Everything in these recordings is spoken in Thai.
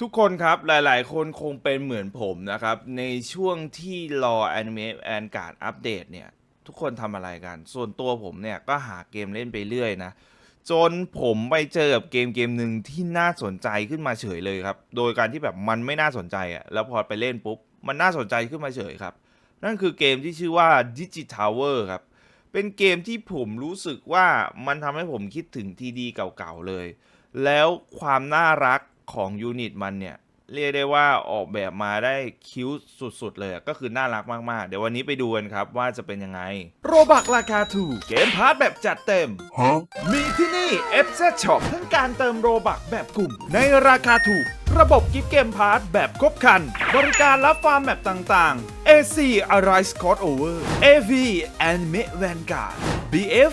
ทุกคนครับหลายๆ คนคงเป็นเหมือนผมนะครับ ในช่วงที่รอ Anime and Card อัปเดตเนี่ย ทุกคนทำอะไรกัน ส่วนตัวผมเนี่ย ก็หาเกมเล่นไปเรื่อยนะ จนผมไปเจอกับเกมเกมหนึ่งที่น่าสนใจขึ้นมาเฉยเลยครับ โดยการที่แบบมันไม่น่าสนใจอะ่ะแล้วพอไปเล่นปุ๊บ มันน่าสนใจขึ้นมาเฉยครับ นั่นคือเกมที่ชื่อว่า Digitower ครับ เป็นเกมที่ผมรู้สึกว่ามันทำให้ผมคิดถึงทีดีเก่าๆเลย แล้วความน่ารัก ของยูนิตมันเนี่ย เรียกได้ว่าออกแบบมาได้คิ้วสุดๆ เลยอะก็คือน่ารักมากๆ เดี๋ยววันนี้ไปดูกันครับว่าจะเป็นยังไง โรบักราคาถูกเกมพาร์ทแบบจัดเต็ม Huh? มีที่นี่ f z Shop ทั้งการเติมโรบักแบบกลุ่ม ในราคาถูก ระบบกิฟต์เกมพาร์ทแบบครบครัน บริการรับฟาร์มแบบต่างๆ AC Arise c o d Over AV Anime Vanguard BF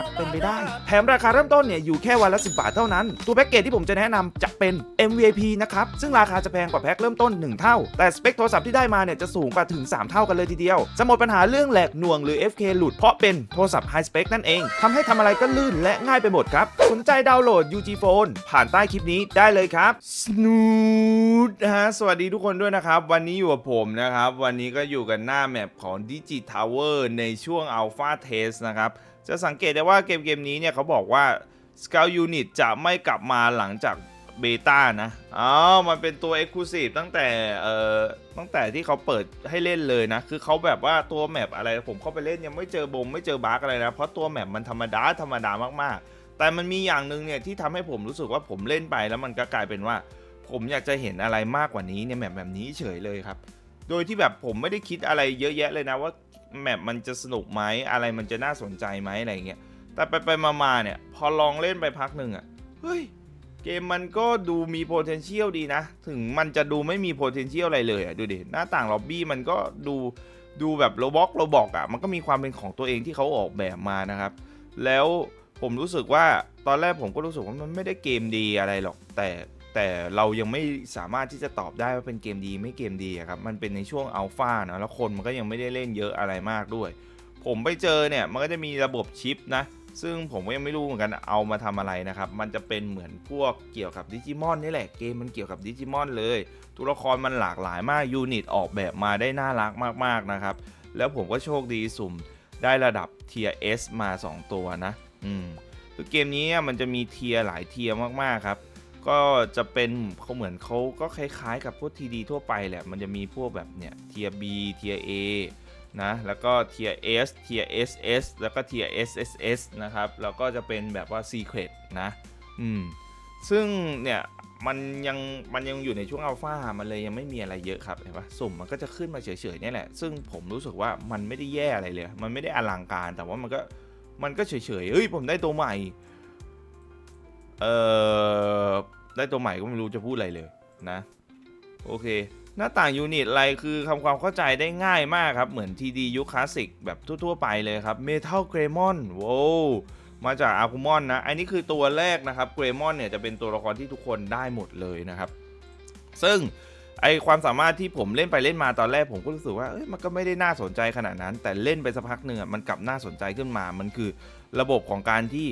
เป็นไปได้ แถมราคาเริ่มต้นเนี่ยอยู่แค่วันละ 10 บาทเท่านั้น ตัวแพ็กเกจที่ผมจะแนะนำจะเป็น MVIP นะครับ ซึ่งราคาจะแพงกว่าแพ็คเริ่มต้น 1 เท่า แต่สเปคโทรศัพท์ที่ได้มาเนี่ยจะสูงกว่าถึง 3 เท่ากันเลยทีเดียว จะหมดปัญหาเรื่องแหลกหน่วงหรือ FK หลุดเพราะเป็นโทรศัพท์ไฮสเปคนั่นเองทำให้ทำอะไรก็ลื่นและง่ายไปหมดครับ สนใจดาวน์โหลด UG Phone ผ่านใต้คลิปนี้ได้เลยครับ Snoot นะฮะสวัสดีทุกคนด้วยนะครับ วันนี้อยู่กับผมนะครับ วันนี้ก็อยู่กันหน้าแมปของ Digi Tower ในช่วง Alpha Test นะครับ จะสังเกตได้ว่าเกมเกมนี้เนี่ยเขาบอกว่า Scout Unit จะไม่กลับมาหลังจากเบต้านะอ๋อมันเป็นตัว Exclusive ตั้งแต่เอ่อตั้งแต่ที่เขาเปิดให้เล่นเลยนะ คือเขาแบบว่าตัวแมปอะไรผมเข้าไปเล่นยังไม่เจอบงไม่เจอบั๊กอะไรนะ เพราะตัวแมปมันธรรมดาธรรมดามากๆ แต่มันมีอย่างหนึ่งเนี่ยที่ทำให้ผมรู้สึกว่าผมเล่นไปแล้วมันก็กลายเป็นว่า ผมอยากจะเห็นอะไรมากกว่านี้เนี่ยแมปแบบนี้เฉยเลยครับ โดยที่แบบผมไม่ได้คิดอะไรเยอะแยะเลยนะว่า แมปมันจะสนุกไหมอะไรมันจะน่าสนใจไหมอะไรเงี้ยแต่ไปไปมามาเนี่ย พอลองเล่นไปพักหนึ่งอะ่ะเฮ้ยเกมมันก็ดูมี potential ดีนะ ถึงมันจะดูไม่มี potential อะไรเลยอะดูดิหน้าต่างล็อบบี้มันก็ดูดูแบบโรบอกโรบอกอะมันก็มีความเป็นของตัวเองที่เขาออกแบบมานะครับ แล้วผมรู้สึกว่าตอนแรกผมก็รู้สึกว่ามันไม่ได้เกมดีอะไรหรอก แต่ แต่เรายังไม่สามารถที่จะตอบได้ว่าเป็นเกมดีไม่เกมดีครับ มันเป็นในช่วงอัลฟาเนาะแล้วคนมันก็ยังไม่ได้เล่นเยอะอะไรมากด้วย ผมไปเจอเนี่ยมันก็จะมีระบบชิปนะ ซึ่งผมก็ยังไม่รู้เหมือนกันเอามาทำอะไรนะครับ มันจะเป็นเหมือนพวกเกี่ยวกับดิจิมอนนี่แหละเกมมันเกี่ยวกับดิจิมอนเลย ตัวละครมันหลากหลายมากยูนิตออกแบบมาได้น่ารักมากๆนะครับ แล้วผมก็โชคดีสุ่มได้ระดับเทีย S มา 2 ตัวนะ อืมคือเกมนี้มันจะมีเทียหลายเทียมากๆครับ ก็จะเป็นเขาเหมือนเขาก็คล้ายๆ กับพวกทีดีทั่วไปแหละ มันจะมีพวกแบบเนี่ยเทียบ B เทีย A นะ แล้วก็เทีย S เทีย SS แล้วก็เทีย SSS นะครับ แล้วก็จะเป็นแบบว่า Secret นะ อืม ซึ่งเนี่ยมันยังมันยังอยู่ในช่วงอัลฟามันเลยยังไม่มีอะไรเยอะครับเห็นปะสุ่มมันก็จะขึ้นมาเฉยๆนี่แหละ ซึ่งผมรู้สึกว่ามันไม่ได้แย่อะไรเลย มันไม่ได้อลังการ แต่ว่ามันก็มันก็เฉยๆเฮ้ยผมได้ตัวใหม่ เอ่อได้ตัวใหม่ก็ไม่รู้จะพูดอะไรเลยนะ โอเค หน้าต่างยูนิตอะไรคือทำความเข้าใจได้ง่ายมากครับ เหมือนทีดียุคคลาสสิกแบบทั่วๆไปเลยครับเมทัลเกรมอนโว้วมาจากอาคูมอนนะ อันนี้คือตัวแรกนะครับเกรมอนเนี่ยจะเป็นตัวละครที่ทุกคนได้หมดเลยนะครับ ซึ่งไอความสามารถที่ผมเล่นไปเล่นมาตอนแรกผมก็รู้สึกว่าเอ้ยมันก็ไม่ได้น่าสนใจขนาดนั้น แต่เล่นไปสักพักหนึ่งอะมันกลับน่าสนใจขึ้นมา มันคือระบบของการที่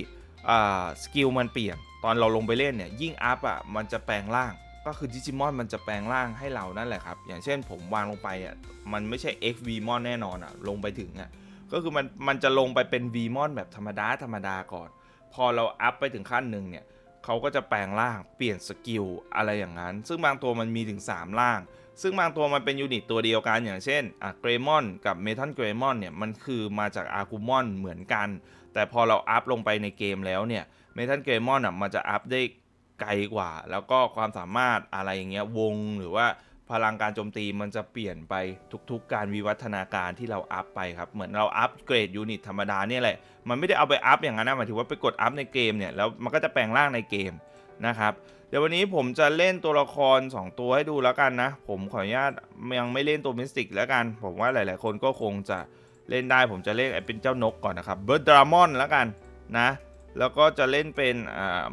อ่าสกิลมันเปลี่ยน ตอนเราลงไปเล่นเนี่ยยิ่งอัพอะมันจะแปลงร่าง ก็คือดิจิมอนมันจะแปลงร่างให้เรานั่นแหละครับ อย่างเช่นผมวางลงไปอะมันไม่ใช่ XV มอนแน่นอนอะลงไปถึงอะก็คือมันมันจะลงไปเป็น V มอนแบบธรรมดาธรรมดาก่อน พอเราอัพไปถึงขั้นหนึ่งเนี่ยเขาก็จะแปลงร่างเปลี่ยนสกิลอะไรอย่างนั้น ซึ่งบางตัวมันมีถึง 3 ร่าง ซึ่งบางตัวมันเป็นยูนิตตัวเดียวกันอย่างเช่นอะเกรมอนกับเมทัลเกรมอนเนี่ยมันคือมาจากอาคูมอนเหมือนกัน แต่พอเราอัพลงไปในเกมแล้วเนี่ย มทัลเกรมอนอะมันจะอัพได้ไกลกว่า แล้วก็ความสามารถอะไรอย่างเงี้ยวงหรือว่าพลังการโจมตีมันจะเปลี่ยนไปทุกๆ การวิวัฒนาการที่เราอัพไปครับ เหมือนเราอัพเกรดยูนิตธรรมดาเนี่ยแหละ มันไม่ได้เอาไปอัพอย่างนั้นนะหมายถึงว่าไปกดอัพในเกมเนี่ยแล้วมันก็จะแปลงร่างในเกมนะครับ เดี๋ยววันนี้ผมจะเล่นตัวละคร 2 ตัวให้ดูแล้วกันนะ ผมขออนุญาตยังไม่เล่นตัวมิสติกแล้วกัน ผมว่าหลายๆ คนก็คงจะเล่นได้ ผมจะเล่นไอเป็นเจ้านกก่อนนะครับเบิร์ดดรามอนแล้วกันนะ แล้วก็จะเล่นเป็น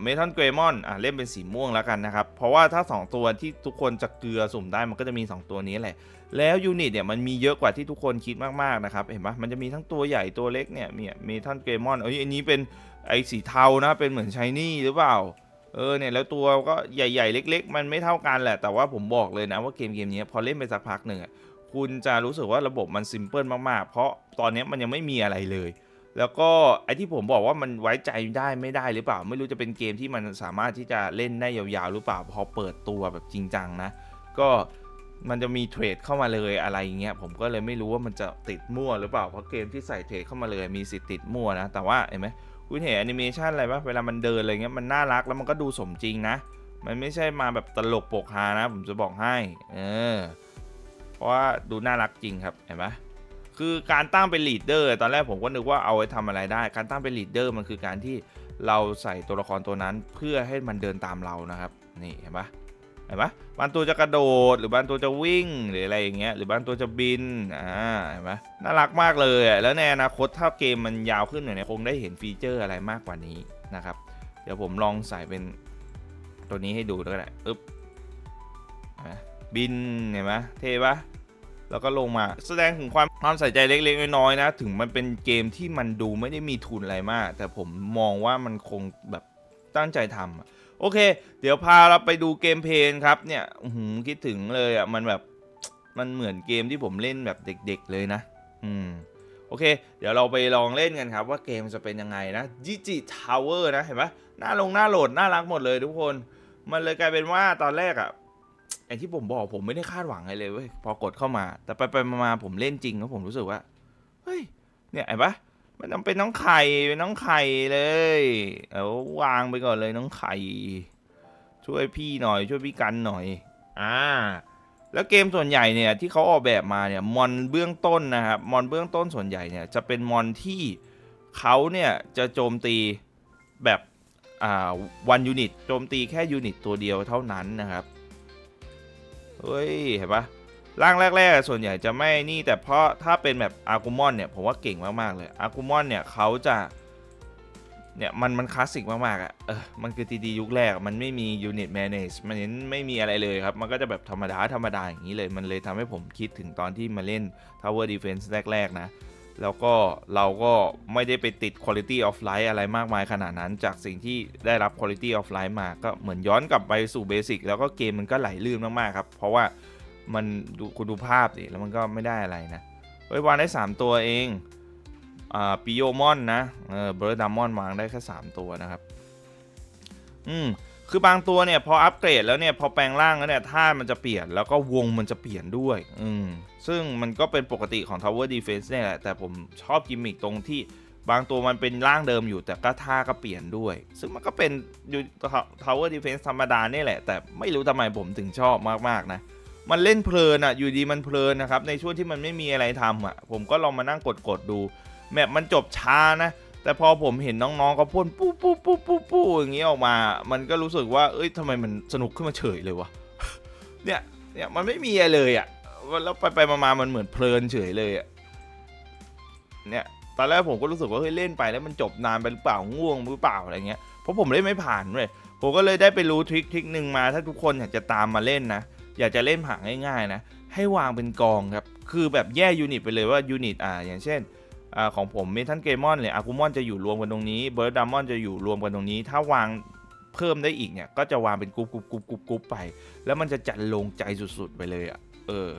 เมทัลเกรมอนเล่นเป็นสีม่วงแล้วกันนะครับ เพราะว่าถ้า 2 ตัวที่ทุกคนจะเกลือสุ่มได้มันก็จะมี 2 ตัวนี้แหละ แล้วยูนิตเนี่ยมันมีเยอะกว่าที่ทุกคนคิดมากๆนะครับ เห็นปะมันจะมีทั้งตัวใหญ่ตัวเล็กเนี่ยมีเมทัลเกรมอนเอ้ยอันนี้เป็นไอ้สีเทานะเป็นเหมือนชายนี่หรือเปล่าเออเนี่ยแล้วตัวก็ใหญ่ๆ เล็ก ๆ มันไม่เท่ากันแหละ แต่ว่าผมบอกเลยนะว่าเกมเกมนี้พอเล่นไปสักพักหนึ่งคุณจะรู้สึกว่าระบบมันซิมเพิลมากๆ เพราะตอนนี้มันยังไม่มีอะไรเลย แล้วก็ไอที่ผมบอกว่ามันไว้ใจได้ไม่ได้หรือเปล่า ไม่รู้จะเป็นเกมที่มันสามารถที่จะเล่นได้ยาวๆหรือเปล่าพอเปิดตัวแบบจริงจังนะ ก็มันจะมีเทรดเข้ามาเลยอะไรอย่างเงี้ยผมก็เลยไม่รู้ว่ามันจะติดมั่วหรือเปล่าเพราะเกมที่ใส่เทรดเข้ามาเลยมีสิทธิ์ติดมั่วนะ แต่ว่าเห็นไหมคุณเห็นแอนิเมชันอะไรปะเวลามันเดินอะไรเงี้ยมันน่ารักแล้วมันก็ดูสมจริงนะ มันไม่ใช่มาแบบตลกโปกฮานะ ผมจะบอกให้เออเพราะว่าดูน่ารักจริงครับเห็นไหม คือการตั้งเป็นลีดเดอร์ตอนแรกผมก็นึกว่าเอาไว้ทำอะไรได้ การตั้งเป็นลีดเดอร์มันคือการที่เราใส่ตัวละครตัวนั้นเพื่อให้มันเดินตามเรานะครับ นี่เห็นปะเห็นปะบางตัวจะกระโดด หรือบางตัวจะวิ่งหรืออะไรอย่างเงี้ยหรือบางตัวจะบินอ่าเห็นปะน่ารักมากเลยแล้วในอนาคตถ้าเกมมันยาวขึ้นหน่อยเนี่ยคงได้เห็นฟีเจอร์อะไรมากกว่านี้นะครับ เดี๋ยวผมลองใส่เป็นตัวนี้ให้ดูก็ได้อึ๊บเห็นไหมบินเห็นไหมเท่ปะ แล้วก็ลงมาแสดงถึงความความใส่ใจเล็กๆน้อยๆนะ ถึงมันเป็นเกมที่มันดูไม่ได้มีทุนอะไรมาก แต่ผมมองว่ามันคงแบบตั้งใจทำโอเค เดี๋ยวพาเราไปดูเกมเพลย์ครับเนี่ยหือคิดถึงเลยอะมันแบบมันเหมือนเกมที่ผมเล่นแบบเด็ก ๆ เลยนะ อืมโอเค เดี๋ยวเราไปลองเล่นกันครับ ว่าเกมจะเป็นยังไงนะ g g Tower นะเห็นปะหน้าลงหน้าโหลดน่ารักหมดเลยทุกคน มันเลยกลายเป็นว่าตอนแรกอะ่ะ ไอที่ผมบอกผมไม่ได้คาดหวังอะไรเลยเว้ยพอกดเข้ามา แต่ไปไปมาผมเล่นจริงแล้วผมรู้สึกว่าเฮ้ยเนี่ยเห็นปะมันต้องเป็นน้องไข่เป็นน้องไข่เลยเอาวางไปก่อนเลยน้องไข่ ช่วยพี่หน่อย ช่วยพี่กันหน่อย อ่า แล้วเกมส่วนใหญ่เนี่ยที่เขาออกแบบมาเนี่ยมอนเบื้องต้นนะครับมอนเบื้องต้นส่วนใหญ่เนี่ยจะเป็นมอนที่เขาเนี่ยจะโจมตีแบบอ่าวันยูนิตโจมตีแค่ยูนิตตัวเดียวเท่านั้นนะครับ เฮ้ย เห็นปะร่างแรกๆ ส่วนใหญ่จะไม่นี่แต่เพราะถ้าเป็นแบบอากุมอนเนี่ยผมว่าเก่งมากๆเลยอากุมอนเนี่ยเขาจะเนี่ยมันมันคลาสสิกมากๆอะ่ะเออมันคือดีดียุคแรกมันไม่มียูนิตแมเนจมันไม่มีอะไรเลยครับ มันก็จะแบบธรรมดาธรรมดาอย่างนี้เลย มันเลยทำให้ผมคิดถึงตอนที่มาเล่น Tower Defense แรก ๆ นะ แล้วก็เราก็ไม่ได้ไปติด Quality of Life อะไรมากมายขนาดนั้น จากสิ่งที่ได้รับ Quality of Life มาก็เหมือนย้อนกลับไปสู่เบสิกแล้วก็เกมมันก็ไหลลื่นมากๆครับ เพราะว่ามันดูคุณดูภาพดิแล้วมันก็ไม่ได้อะไรนะเฮ้ยวางได้ 3 ตัวเองอ่าปิโยมอนนะเออเบอร์ดามอนวางได้แค่3ตัวนะครับ อืมคือบางตัวเนี่ยพออัปเกรดแล้วเนี่ยพอแปลงร่างแล้วเนี่ยท่ามันจะเปลี่ยนแล้วก็วงมันจะเปลี่ยนด้วย อืม ซึ่งมันก็เป็นปกติของ Tower Defense เนี่ยแหละ แต่ผมชอบกิมมิคตรงที่บางตัวมันเป็นร่างเดิมอยู่แต่ก็ท่าก็เปลี่ยนด้วย ซึ่งมันก็เป็นอยู่ Tower Defense ธรรมดาเนี่ยแหละ แต่ไม่รู้ทำไมผมถึงชอบมาก ๆ นะ มันเล่นเพลินอะ อยู่ดีมันเพลินนะครับ ในช่วงที่มันไม่มีอะไรทำอะ ผมก็ลองมานั่งกดๆดู แมปมันจบช้านะแต่พอผมเห็นน้องๆเขาพ่นปู้ปู้ปู้ปู้ปู้อย่างงี้ออกมา มันก็รู้สึกว่า เอ้ยทำไมมันสนุกขึ้นมาเฉยเลยวะ เนี่ย เนี่ย มันไม่มีอะไรเลยอะ่ะ แล้วไปไปมาๆมันเหมือนเพลินเฉยเลยอะ่ะเนี่ยตอนแรกผมก็รู้สึกว่าเฮ้ยเล่นไปแล้วมันจบนานไปหรือเปล่าง่วงหรือเปล่าอะไรเงี้ยเพราะผมเล่นไม่ผ่านเลยผมก็เลยได้ไปรู้ทริคทริคหนึ่งมา ถ้าทุกคนอยากจะตามมาเล่นนะอยากจะเล่นผ่านง่ายๆนะให้วางเป็นกองครับคือแบบแยกยูนิตไปเลยว่ายูนิตอ่าอย่างเช่นอ่าของผมเมทัลเกมอนเนี่ยอากูมอนจะอยู่รวมกันตรงนี้เบิร์ดดามอนจะอยู่รวมกันตรงนี้ ถ้าวางเพิ่มได้อีกเนี่ยก็จะวางเป็นกรุ๊ปกรุ๊ปกรุ๊ปกรุ๊ปไป แล้วมันจะจัดลงใจสุดๆไปเลยอะเออ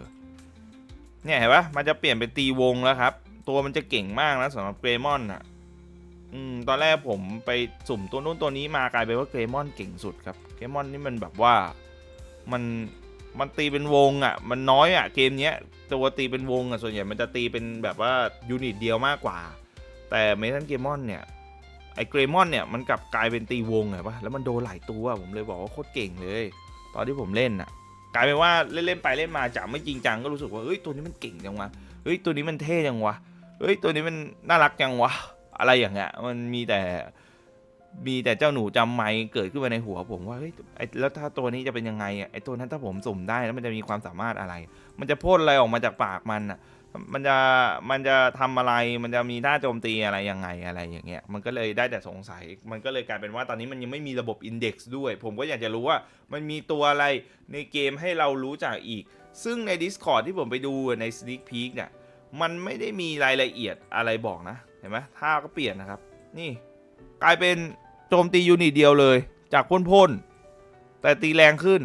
เนี่ยเห็นปะมันจะเปลี่ยนเป็นตีวงแล้วครับ ตัวมันจะเก่งมากนะสำหรับเกรมอนอะอืมตอนแรกผมไปสุ่มตัวนู้นตัวนี้มากลายเป็นว่าเกรมอนเก่งสุดครับเกรมอนนี่มันแบบว่ามันมันตีเป็นวงอะ มันน้อยอะเกมเนี้ยตัวตีเป็นวงอะส่วนใหญ่มันจะตีเป็นแบบว่ายูนิตเดียวมากกว่า แต่เมทัลเกมอนเนี่ยไอเกรมอนเนี่ยมันกลับกลายเป็นตีวงไงปะแล้วมันโดนหลายตัวผมเลยบอกว่าโคตรเก่งเลย ตอนที่ผมเล่นอะ กลายเป็นว่าเล่นๆไปเล่นมาจากไม่จริงจังก็รู้สึกว่าเฮ้ยตัวนี้มันเก่งจังวะเฮ้ยตัวนี้มันเท่จังวะเฮ้ยตัวนี้มันน่ารักจังวะอะไรอย่างเงี้ยมันมีแต่มีแต่เจ้าหนูจำไม่เกิดขึ้นมาในหัวผมว่าเฮ้ยไอ้แล้วถ้าตัวนี้จะเป็นยังไงอะไอ้ตัวนั้นถ้าผมสุ่มได้แล้วมันจะมีความสามารถอะไร มันจะพ่นอะไรออกมาจากปากมันอะ มันจะมันจะทำอะไรมันจะมีหน้าโจมตีอะไรยังไงอะไรอย่างเงี้ยมันก็เลยได้แต่สงสัย มันก็เลยกลายเป็นว่าตอนนี้มันยังไม่มีระบบอินเด็กซ์ด้วย ผมก็อยากจะรู้ว่ามันมีตัวอะไรในเกมให้เรารู้จักอีก ซึ่งใน Discord ที่ผมไปดูใน Sneak Peek เนี่ยมันไม่ได้มีรายละเอียดอะไรบอกนะ เห็นไหมท่าก็เปลี่ยนนะครับ นี่กลายเป็นโจมตียูนิตเดียวเลย จากพ่นๆแต่ตีแรงขึ้น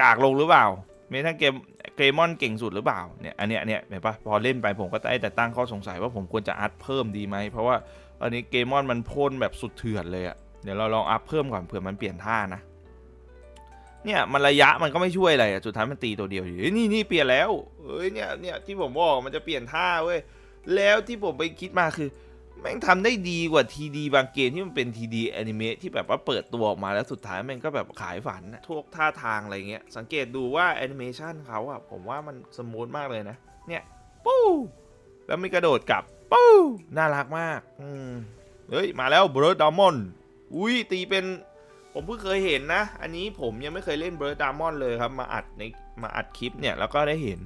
กากลงหรือเปล่าเมทัลเกม เกรมอนเก่งสุดหรือเปล่าเนี่ยอันเนี้ยเนี่ยเห็นปะพอเล่นไปผมก็ได้แต่ตั้งข้อสงสัยว่าผมควรจะอัพเพิ่มดีไหมเพราะว่าตอนนี้เกมอนมันพ่นแบบสุดเถื่อนเลยอะเดี๋ยวเราลองอัพเพิ่มก่อนเผื่อมันเปลี่ยนท่านะเนี่ยมันระยะมันก็ไม่ช่วยอะไรอะสุดท้ายมันตีตัวเดียวอยู่เอ้ยนี่นี่เปลี่ยนแล้วเอ้ยเนี่ยเนี่ยที่ผมบอกมันจะเปลี่ยนท่าเว้ยแล้วที่ผมไปคิดมาคือ แม่งทำได้ดีกว่าทีดีบางเกมที่มันเป็นทีดีแอนิเมะที่แบบว่าเปิดตัวออกมาแล้วสุดท้ายแม่งก็แบบขายฝันนะทุกท่าทางอะไรเงี้ย สังเกตดูว่าแอนิเมชันเขาอะผมว่ามันสมูทมากเลยนะ เนี่ย ปู้แล้วมีกระโดดกลับ ปู้น่ารักมาก อืมเฮ้ย มาแล้วเบิร์ดดามอนอุ้ยตีเป็น ผมเพิ่งเคยเห็นนะ อันนี้ผมยังไม่เคยเล่นเบิร์ดดามอนเลยครับ มาอัดในมาอัดคลิปเนี่ยแล้วก็ได้เห็น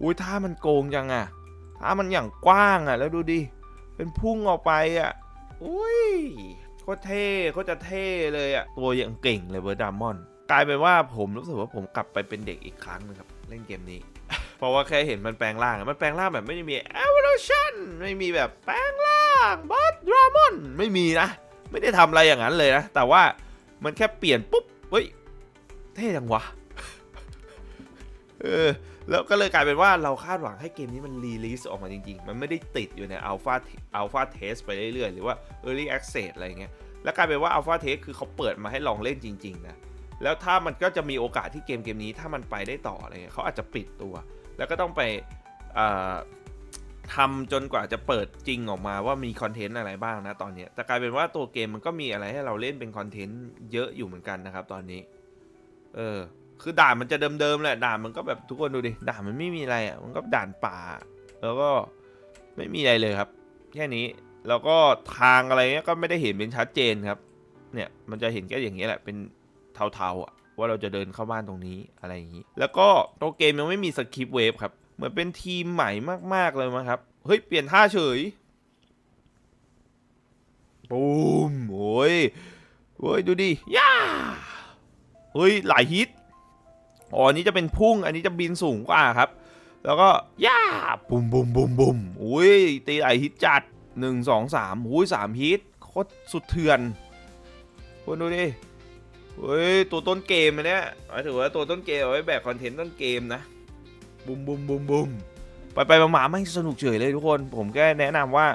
อุ้ยท่ามันโกงจังอะท่ามันอย่างกว้างอะแล้วดูดิ เป็นพุ่งออกไปอะ อุ้ยโคตรเท่โคตรจะเท่เลยอะ ตัวอย่างเก่งเลยเบอร์ดามอนกลายเป็นว่าผมรู้สึกว่าผมกลับไปเป็นเด็กอีกครั้งนึงครับ เล่นเกมนี้ เพราะว่าแค่เห็นมันแปลงร่าง มันแปลงร่างแบบไม่มี evolution ไม่มีแบบแปลงร่างบอสดรามอนไม่มีนะ ไม่ได้ทำอะไรอย่างนั้นเลยนะ แต่ว่ามันแค่เปลี่ยนปุ๊บ เฮ้ย เท่จังวะ เออ แล้วก็เลยกลายเป็นว่าเราคาดหวังให้เกมนี้มันรีลิสออกมาจริงๆ มันไม่ได้ติดอยู่ในอัลฟาอัลฟาเทสไปเรื่อยๆ หรือว่า Early Access อะไรเงี้ย แล้วกลายเป็นว่าอัลฟาเทสคือเขาเปิดมาให้ลองเล่นจริงๆนะ แล้วถ้ามันก็จะมีโอกาสที่เกมเกมนี้ถ้ามันไปได้ต่ออะไรเงี้ยเขาอาจจะปิดตัว แล้วก็ต้องไปทำจนกว่าจะเปิดจริงออกมาว่ามีคอนเทนต์อะไรบ้างนะตอนนี้ แต่กลายเป็นว่าตัวเกมมันก็มีอะไรให้เราเล่นเป็นคอนเทนต์เยอะอยู่เหมือนกันนะครับตอนนี้ เออ คือด่านมันจะเดิมๆแหละด่านมันก็แบบทุกคนดูดิด่านมันไม่มีอะไรอะมันก็ด่านป่า แล้วก็ไม่มีอะไรเลยครับ แค่นี้แล้วก็ทางอะไรเงี้ยก็ไม่ได้เห็นเป็นชัดเจนครับ เนี่ยมันจะเห็นแค่อย่างเงี้ยแหละเป็นเทาๆอะว่าเราจะเดินเข้าบ้านตรงนี้อะไรอย่างงี้ แล้วก็ตัวเกมยังไม่มีสคริปต์เวฟครับ เหมือนเป็นทีมใหม่มากๆเลยมั้งครับ เฮ้ย เปลี่ยนท่าเฉยปูมโอ้ยโอ้ยดูดิย่าเฮ้ย หลายฮิต อ๋ออันนี้จะเป็นพุ่ง อันนี้จะบินสูงกว่าครับ แล้วก็ย่าบุมบุมบุมบุมอุ้ยตีหลฮิตจัดหนึ่งสองสามอุ้ยสามฮิตโคตรสุดเถื่อนคุณดูดิเฮ้ยตัวต้นเกมเนี้ยหมายถึงว่าตัวต้นเกมเอาไว้แบกคอนเทนต์ต้นเกมนะบุมบุมบุมบุมไปไปมาๆไม่สนุกเฉยเลยทุกคน ผมแค่แนะนำว่า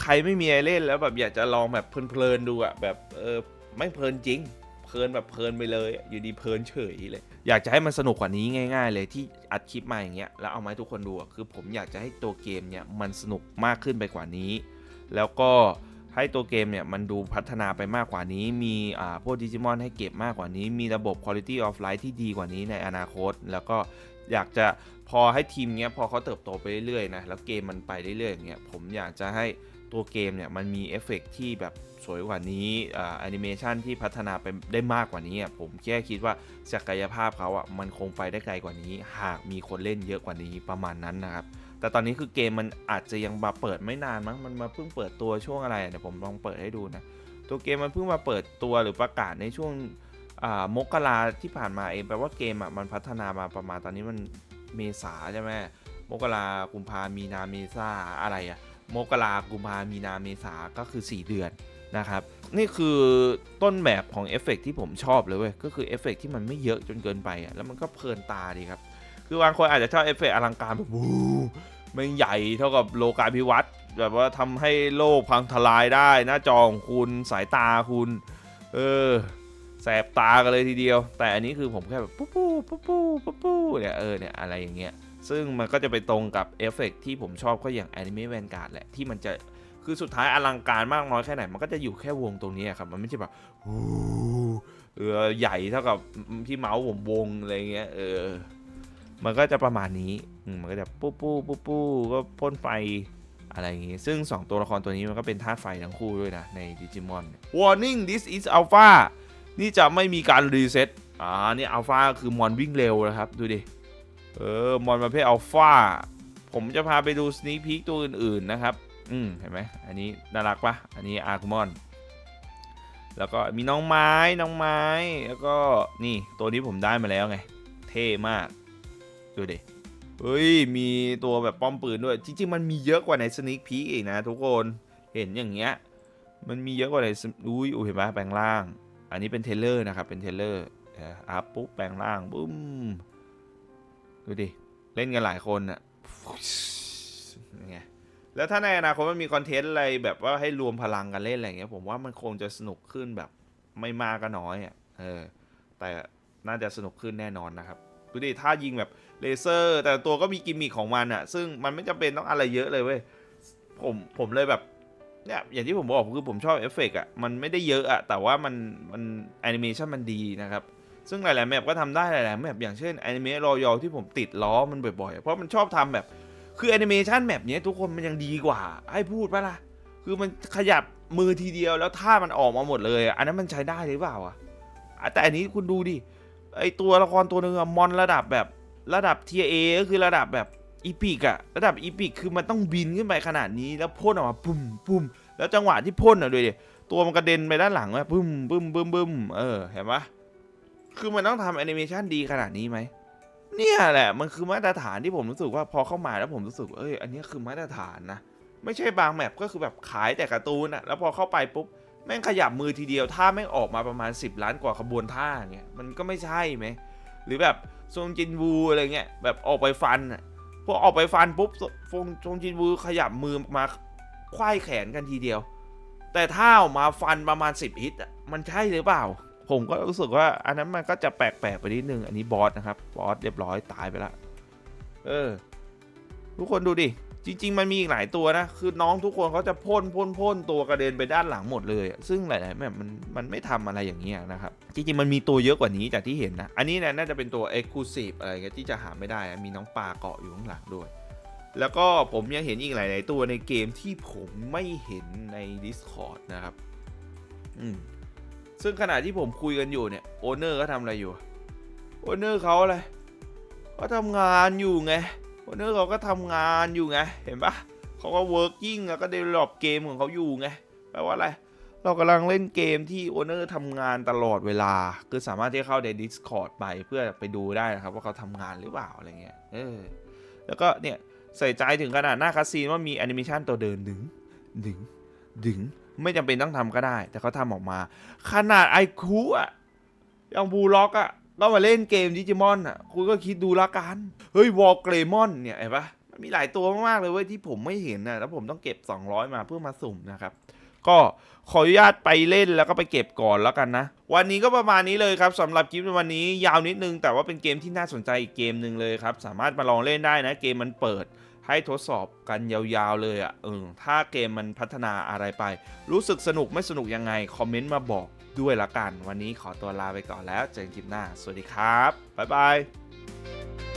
ใครไม่มีอะไรเล่นแล้วแบบอยากจะลองแบบเพลินๆดูอะแบบเออไม่เพลินจริง เพลินแบบเพลินไปเลย อยู่ดีเพลินเฉยเลย อยากจะให้มันสนุกกว่านี้ง่าย ๆ เลยที่อัดคลิปมาอย่างเงี้ยแล้วเอามาให้ทุกคนดูคือผมอยากจะให้ตัวเกมเนี่ยมันสนุกมากขึ้นไปกว่านี้ แล้วก็ให้ตัวเกมเนี่ยมันดูพัฒนาไปมากกว่านี้ มีอ่าพวกดิจิมอนให้เก็บมากกว่านี้ มีระบบ Quality of Life ที่ดีกว่านี้ในอนาคต แล้วก็อยากจะพอให้ทีมเนี้ยพอเขาเติบโตไปเรื่อยๆนะแล้วเกมมันไปเรื่อยๆอย่างเงี้ยผมอยากจะให้ ตัวเกมเนี่ยมันมีเอฟเฟกต์ที่แบบสวยกว่านี้อ่าแอนิเมชันที่พัฒนาไปได้มากกว่านี้ผมแค่คิดว่าศักยภาพเขาอะมันคงไปได้ไกลกว่านี้ หากมีคนเล่นเยอะกว่านี้ประมาณนั้นนะครับ แต่ตอนนี้คือเกมมันอาจจะยังมาเปิดไม่นานมั้งมันมาเพิ่งเปิดตัวช่วงอะไรเดี๋ยวผมลองเปิดให้ดูนะตัวเกมมันเพิ่งมาเปิดตัวหรือประกาศในช่วงมกราที่ผ่านมาเองแปลว่าเกมอะมันพัฒนามาประมาณตอนนี้มันเมษาใช่ไหมมกรากุมภามีนาเมษาอะไรอะ มกรากุมภามีนาเมษาก็คือ 4 เดือนนะครับ นี่คือต้นแบบของเอฟเฟกต์ที่ผมชอบเลยเว้ย ก็คือเอฟเฟกต์ที่มันไม่เยอะจนเกินไปอะแล้วมันก็เพลินตาดีครับ คือบางคนอาจจะชอบเอฟเฟกต์อลังการแบบวู้ไม่งใหญ่เท่ากับโลกาภิวัตน์แบบว่าทำให้โลกพังทลายได้ หน้าจอของคุณสายตาคุณ เออแสบตากันเลยทีเดียว แต่อันนี้คือผมแค่แบบปุ๊บปุ๊บปุ๊บปุ๊บปุ๊บเนี่ยเออเนี่ยอะไรอย่างเงี้ย ซึ่งมันก็จะไปตรงกับเอฟเฟกต์ที่ผมชอบก็อย่าง Anime Vanguard แหละ ที่มันจะคือสุดท้ายอลังการมากน้อยแค่ไหน มันก็จะอยู่แค่วงตรงนี้ครับ มันไม่ใช่แบบเออใหญ่เท่ากับที่เมาส์ผมวงอะไรเงี้ยเออมันก็จะประมาณนี้มันก็จะปู้ปู้ปู้ปู้ก็พ่นไฟอะไรอย่างงี้ ซึ่ง 2 ตัวละครตัวนี้มันก็เป็นธาตุไฟทั้งคู่ด้วยนะ ในดิจิมอน Warning this is alpha นี่จะไม่มีการรีเซ็ตอ่านี่อัลฟาคือมอนวิ่งเร็วนะครับ ดูดิ เออ มอนประเภทอัลฟาผมจะพาไปดูสน a พี k ตัวอื่นๆนะครับ อืมเห็นไหมอันนี้น่ารักปะอันนี้อาร์คุมอน แล้วก็มีน้องไม้ น้องไม้ แล้วก็นี่ตัวนี้ผมได้มาแล้วไง เท่มาก ดูดิเฮ้ย มีตัวแบบป้อมปืนด้วย จริง ๆ มันมีเยอะกว่าในสนิ k พี k อีกนะทุกคน เห็นอย่างเงี้ย มันมีเยอะกว่าในอุ้ยอุ้ยเห็นไหมแปลงร่าง อันนี้เป็นเทเลอร์นะครับ เป็นเทเลอร์อ่ออัพปุ๊บแปลงร่างบุ้ม ดูดิ เล่นกันหลายคนอะไงแล้วถ้าในอนาคตมันมีคอนเทนต์อะไรแบบว่าให้รวมพลังกันเล่นอะไรอย่างเงี้ย ผมว่ามันคงจะสนุกขึ้นแบบไม่มากก็น้อยอะเออ แต่น่าจะสนุกขึ้นแน่นอนนะครับดูดิถ้ายิงแบบเลเซอร์ แต่ตัวก็มีกิมมิคของมันอะ ซึ่งมันไม่จำเป็นต้องอะไรเยอะเลยเว้ยผมผมเลยแบบเนี่ยอย่างที่ผมบอกคือผมชอบเอฟเฟกต์อะมันไม่ได้เยอะอะแต่ว่ามันมันแอนิเมชันมันดีนะครับ ซึ่งหลายๆแมปก็ทำได้หลายๆแมปอย่างเช่นแอนิเมะรอยที่ผมติดล้อมันบ่อยๆ เพราะมันชอบทำแบบคือแอนิเมชันแมปเนี้ยทุกคนมันยังดีกว่า ให้พูดปะล่ะ คือมันขยับมือทีเดียวแล้วท่ามันออกมาหมดเลย อันนั้นมันใช้ได้หรือเปล่าอะแต่อันนี้คุณดูดิไอตัวละครตัวหนึ่งอะมอนระดับแบบระดับเทียเอก็คือระดับแบบอีพิกอะระดับอีพิกคือมันต้องบินขึ้นไปขนาดนี้แล้วพ่นออกมาปุ่มปุ่มแล้วจังหวะที่พ่นอะดูดิตัวมันกระเด็นไปด้านหลังอะปุ่มปุ่มปุ่มปุ่มเออเห็นปะ คือมันต้องทำแอนิเมชันดีขนาดนี้ไหม เนี่ยแหละ มันคือมาตรฐานที่ผมรู้สึกว่าพอเข้ามาแล้วผมรู้สึกว่าเอ้ย อันนี้คือมาตรฐานนะ ไม่ใช่บางแมปก็คือแบบขายแต่การ์ตูนอะแล้วพอเข้าไปปุ๊บ แม่งขยับมือทีเดียวท่าแม่งออกมาประมาณ 10 ล้านกว่าขบวนท่าเงี้ย มันก็ไม่ใช่ไหม หรือแบบซงจินวูอะไรเงี้ย แบบออกไปฟันอะพอออกไปฟันปุ๊บฟงซงจินวูขยับมือมาควายแขนกันทีเดียว แต่ถ้าออกมาฟันประมาณ 10ฮิตอะมันใช่หรือเปล่า ผมก็รู้สึกว่าอันนั้นมันก็จะแปลกๆไปนิดนึง อันนี้บอสนะครับบอสเรียบร้อยตายไปละเออ ทุกคนดูดิจริง ๆ มันมีอีกหลายตัวนะ คือน้องทุกคนเขาจะพ่นพ่นพ่นตัวกระเด็นไปด้านหลังหมดเลย ซึ่งหลายๆแบบมันมันไม่ทำอะไรอย่างเงี้ยนะครับ จริง ๆ มันมีตัวเยอะกว่านี้จากที่เห็นนะ อันนี้นี่ยน่าจะเป็นตัว Exclusive อะไรเงี้ยที่จะหาไม่ได้ มีน้องปลาเกาะอยู่ข้างหลังด้วย แล้วก็ผมยังเห็นอีกหลาย ๆ ตัวในเกมที่ผมไม่เห็นใน Discord นะครับ อืม ซึ่งขณะที่ผมคุยกันอยู่เนี่ยโอเนอร์ก็ทำอะไรอยู่โอเนอร์เขาอะไรก็ทำงานอยู่ไงโอเนอร์เขาก็ทำงานอยู่ไงเห็นปะเขาก็ working แล้วก็เดเวล o p เกมของเขาอยู่ไงแปลว่าอะไรเรากำลังเล่นเกมที่โอเนอร์ทำงานตลอดเวลา คือสามารถที่จะเข้าใน Discord ไปเพื่อไปดูได้นะครับ ว่าเขาทำงานหรือเปล่าอะไรเงี้ยเออแล้วก็เนี่ยใส่ใจถึงขนาดหน้าคัสซีนว่ามีแอนิเมชันตัวเดินดึงดึงดึง ไม่จำเป็นต้องทำก็ได้ แต่เขาทำออกมา ขนาดไอคูอะอย่างบูล็อกอะก็มาเล่นเกมดิจิมอนอะคุณก็คิดดูละกัน เฮ้ยวอลเกรมอนเนี่ยเห็นปะมันมีหลายตัวมากๆเลยเว้ยที่ผมไม่เห็นนะแล้วผมต้องเก็บ 200 มาเพื่อมาสุ่มนะครับก็ขออนุญาตไปเล่นแล้วก็ไปเก็บก่อนแล้วกันนะ วันนี้ก็ประมาณนี้เลยครับสำหรับคลิปวันนี้ยาวนิดนึง แต่ว่าเป็นเกมที่น่าสนใจอีกเกมหนึ่งเลยครับ สามารถมาลองเล่นได้นะ เกมมันเปิด ให้ทดสอบกันยาวๆเลยอะ่ะเออถ้าเกมมันพัฒนาอะไรไป รู้สึกสนุกไม่สนุกยังไง คอมเมนต์มาบอกด้วยละกัน วันนี้ขอตัวลาไปก่อนแล้ว เจอกันคลิปหน้า สวัสดีครับ บ๊ายบาย